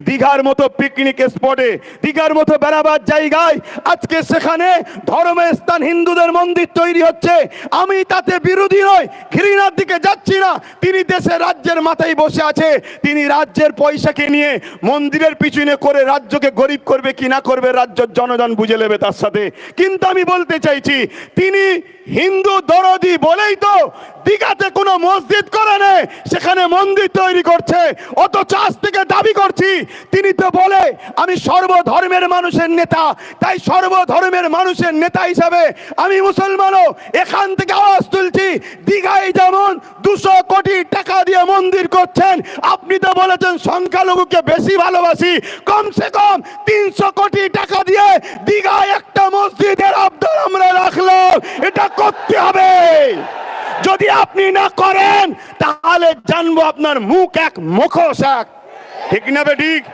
দীঘার মতো পিকনিক স্পটে দীঘার মতো বেড়াবার জায়গায়, আজকে সেখানে ধর্মের স্থান হিন্দুদের মন্দির তৈরি হচ্ছে। আমি তাতে বিরোধী নই, ঘৃণার দিকে যাচ্ছি না। তিনি দেশের রাজ্যের মাথায় বসে আছে। তিনি রাজ্যের পয়সাকে নিয়ে মন্দিরের পিছনে করে রাজ্যকে গরিব করবে কি না করবে, রাজ্যের জনগণ বুঝে নেবে তার সাথে। কিন্তু আমি বলতে চাইছি, তিনি হিন্দু দরদি বলেই তো দীঘাতে কোনো মসজিদ করে নেই, সেখানে মন্দির তৈরি করছে অত চাষ থেকে দাবি করছি, তিনি তো বলে, আমি সর্বধর্মের মানুষের নেতা, তাই সর্বধর্মের মানুষের নেতা হিসাবে আমি মুসলমানও, এখান থেকে আওয়াজ তুলছি, দীঘায় যেমন দুশো কোটি টাকা দিয়ে মন্দির করছেন, আপনি তো বলেছেন সংখ্যালঘুকে বেশি ভালোবাসি, কমসে কম তিনশো কোটি টাকা দিয়ে দীঘায় এটা করতে হবে। যদি আপনি না করেন, তাহলে জানব আপনার মুখ এক মুখোশ এক। ঠিক না বে ঠিক?